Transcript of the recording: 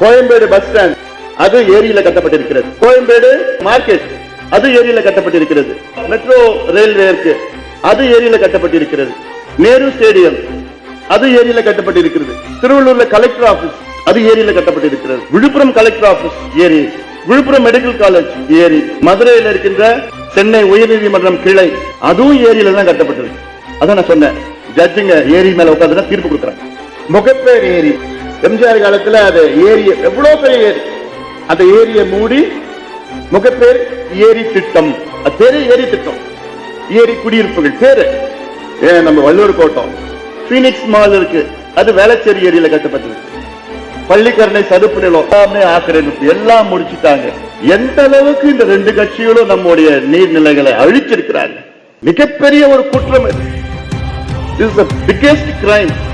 Koyambedu bus stand அது ஏரியில கட்டப்பட்டிருக்கிறது. கோயம்பேடு மார்க்கெட் அது ஏரியில கட்டப்பட்டிருக்கிறது. மெட்ரோ ரயில்வே இருக்கு அது ஏரியில கட்டப்பட்டிருக்கிறது. நேரு ஸ்டேடியம் அது ஏரியில கட்டப்பட்டிருக்கிறது. திருவள்ளூர்ல கலெக்டர் ஆபீஸ் அது ஏரியில கட்டப்பட்டிருக்கிறது. விழுப்புரம் கலெக்டர் ஆபீஸ் ஏரி. விழுப்புரம் மெடிக்கல் காலேஜ் ஏரி. மதுரையில் இருக்கின்ற சென்னை உயர்நீதிமன்றம் கிளை அதுவும் ஏரியில தான் கட்டப்பட்டிருக்கு. அதான் நான் சொன்னேன். ஜட்ஜுங்க ஏரி மேல உட்காந்து தீர்ப்பு கொடுக்குறாங்க. முகப்பேர் ஏரி. எம்ஜிஆர் காலத்துல அது ஏரிய எவ்வளவு பெரிய ஏரி? அந்த ஏரியை மூடி முகப்பேர் ஏரி திட்டம். அது பேரு ஏரி திட்டம். ஏரி குடியிருப்புகள் பேரு. ஏன் நம்ம வள்ளுவர் கோட்டம். பீனிக்ஸ் மால் இருக்கு. அது வேளச்சேரி ஏரியில கட்டப்பட்டது. பள்ளிக்கரணை சதுப்பு நிலம் எல்லாமே ஆக்கிரமிப்பு எல்லாம் முடிச்சுட்டாங்க. எந்த அளவுக்கு இந்த ரெண்டு கட்சிகளும் நம்முடைய நீர்நிலைகளை அழிச்சிருக்கிறாங்க மிகப்பெரிய ஒரு குற்றம் இது. This crime